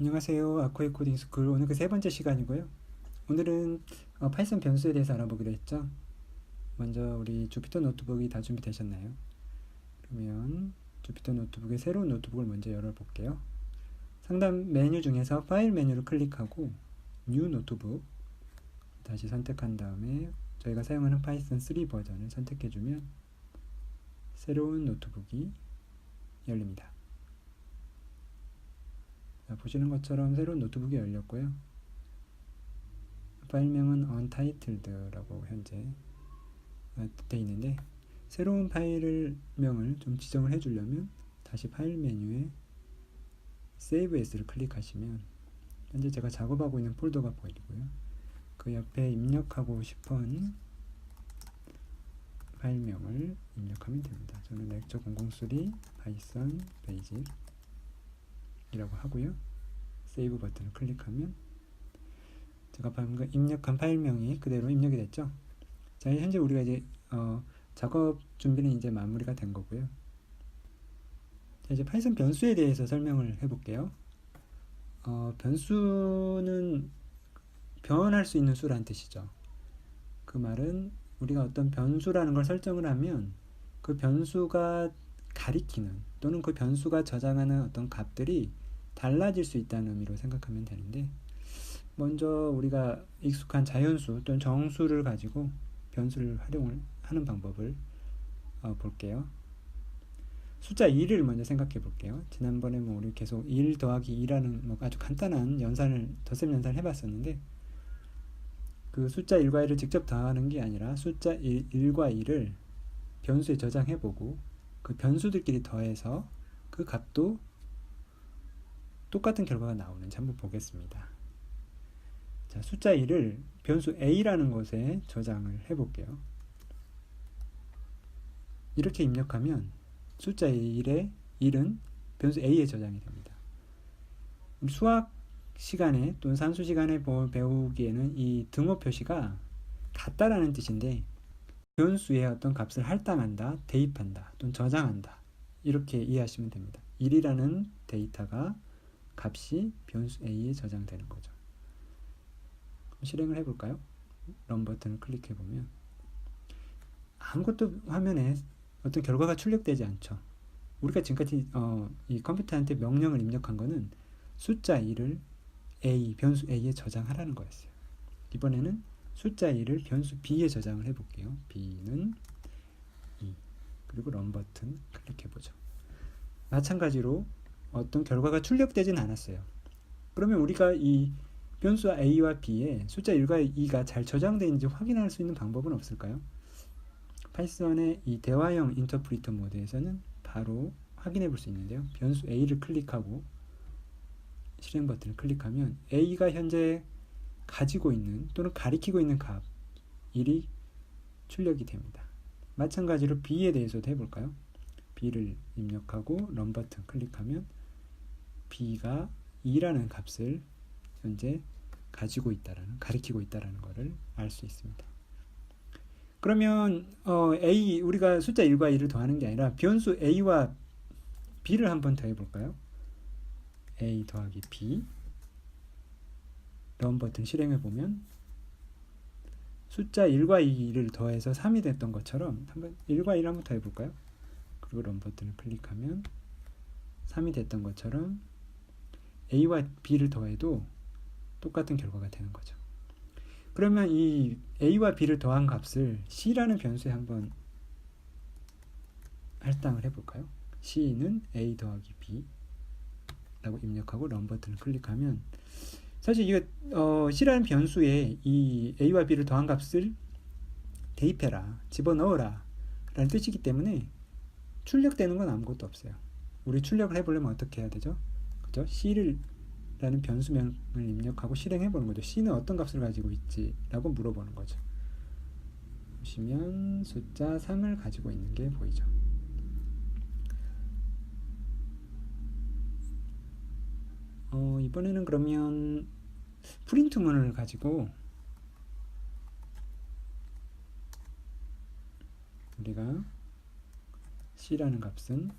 안녕하세요. 아코의 코딩 스쿨 오늘 그 세 번째 시간이고요. 오늘은 어, 파이썬 변수에 대해서 알아보기로 했죠. 먼저 우리 주피터 노트북이 다 준비되셨나요? 그러면 주피터 노트북의 새로운 노트북을 먼저 열어볼게요. 상단 메뉴 중에서 파일 메뉴를 클릭하고 뉴 노트북 다시 선택한 다음에 저희가 사용하는 파이썬 3 버전을 선택해주면 새로운 노트북이 열립니다. 자, 보시는 것처럼 새로운 노트북이 열렸고요. 파일명은 untitled라고 현재 되어 있는데 새로운 파일 명을 좀 지정을 해주려면 다시 파일 메뉴에 Save As를 클릭하시면 현재 제가 작업하고 있는 폴더가 보이고요. 그 옆에 입력하고 싶은 파일명을 입력하면 됩니다. 저는 렉처 003 파이썬 베이직 이라고 하고요. 세이브 버튼을 클릭하면 제가 방금 입력한 파일명이 그대로 입력이 됐죠. 자, 현재 우리가 이제 어, 작업 준비는 이제 마무리가 된 거고요. 자, 이제 파이썬 변수에 대해서 설명을 해볼게요. 어, 변수는 변할 수 있는 수란 뜻이죠. 그 말은 우리가 어떤 변수라는 걸 설정을 하면 그 변수가 가리키는 또는 그 변수가 저장하는 어떤 값들이 달라질 수 있다는 의미로 생각하면 되는데 먼저 우리가 익숙한 자연수 또는 정수를 가지고 변수를 활용을 하는 방법을 어, 볼게요. 숫자 2를 먼저 생각해 볼게요. 지난번에 뭐 우리 계속 1 더하기 2라는 뭐 아주 간단한 연산을 덧셈 연산을 해봤었는데 그 숫자 1과 2를 직접 더하는 게 아니라 숫자 1, 1과 2를 변수에 저장해 보고 그 변수들끼리 더해서 그 값도 똑같은 결과가 나오는지 한번 보겠습니다. 자, 숫자 1을 변수 a라는 곳에 저장을 해 볼게요. 이렇게 입력하면 숫자 1의 1은 변수 a에 저장이 됩니다. 수학 시간에 또는 산수 시간에 배우기에는 이 등호 표시가 같다라는 뜻인데 변수의 어떤 값을 할당한다, 대입한다, 또는 저장한다 이렇게 이해하시면 됩니다. 1이라는 데이터가 값이 변수 a에 저장되는 거죠. 실행을 해볼까요? 런 버튼을 클릭해 보면 아무것도 화면에 어떤 결과가 출력되지 않죠. 우리가 지금까지 어, 이 컴퓨터한테 명령을 입력한 거는 숫자 2를 a 변수 a에 저장하라는 거였어요. 이번에는 숫자 2를 변수 b에 저장을 해볼게요. b는 2 그리고 런 버튼 클릭해 보죠. 마찬가지로 어떤 결과가 출력되진 않았어요. 그러면 우리가 이 변수 a와 b에 숫자 1과 2가 잘 저장되어 있는지 확인할 수 있는 방법은 없을까요? 파이썬의 이 대화형 인터프리터 모드에서는 바로 확인해 볼 수 있는데요. 변수 a를 클릭하고 실행 버튼을 클릭하면 a가 현재 가지고 있는 또는 가리키고 있는 값 1이 출력이 됩니다. 마찬가지로 b에 대해서도 해볼까요? b를 입력하고 런 버튼 클릭하면 b가 2라는 값을 현재 가지고 있다라는 가리키고 있다라는 것을 알 수 있습니다. 그러면 어, a 우리가 숫자 1과 2를 더하는 게 아니라 변수 a와 b를 한번 더해 볼까요? a 더하기 b 런 버튼 실행해 보면 숫자 1과 2를 더해서 3이 됐던 것처럼 한번 1과 1 한번 더해 볼까요? 그리고 런 버튼을 클릭하면 3이 됐던 것처럼 a와 b를 더해도 똑같은 결과가 되는 거죠. 그러면 이 a와 b를 더한 값을 c라는 변수에 한번 할당을 해볼까요? c는 a 더하기 b 라고 입력하고 런 버튼을 클릭하면 사실 이거 어, c라는 변수에 이 a와 b를 더한 값을 대입해라 집어넣어라 라는 뜻이기 때문에 출력되는 건 아무것도 없어요. 우리 출력을 해보려면 어떻게 해야 되죠? 그죠? c를 라는 변수명을 입력하고 실행해 보는 거죠. c는 어떤 값을 가지고 있지? 라고 물어보는 거죠. 보시면 숫자 3을 가지고 있는 게 보이죠. 어, 이번에는 그러면 프린트문을 가지고 우리가 c라는 값은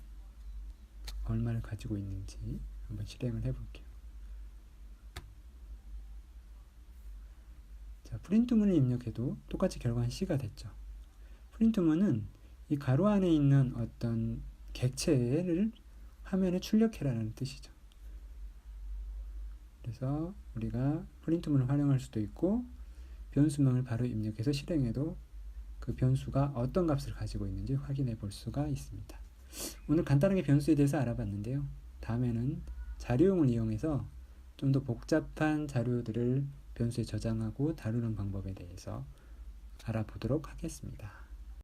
얼마를 가지고 있는지 한번 실행을 해볼게요. 자, 프린트문을 입력해도 똑같이 결과는 C가 됐죠. 프린트문은 이 가로 안에 있는 어떤 객체를 화면에 출력해라는 뜻이죠. 그래서 우리가 프린트문을 활용할 수도 있고 변수명을 바로 입력해서 실행해도 그 변수가 어떤 값을 가지고 있는지 확인해 볼 수가 있습니다. 오늘 간단하게 변수에 대해서 알아봤는데요. 다음에는 자료용을 이용해서 좀 더 복잡한 자료들을 변수에 저장하고 다루는 방법에 대해서 알아보도록 하겠습니다.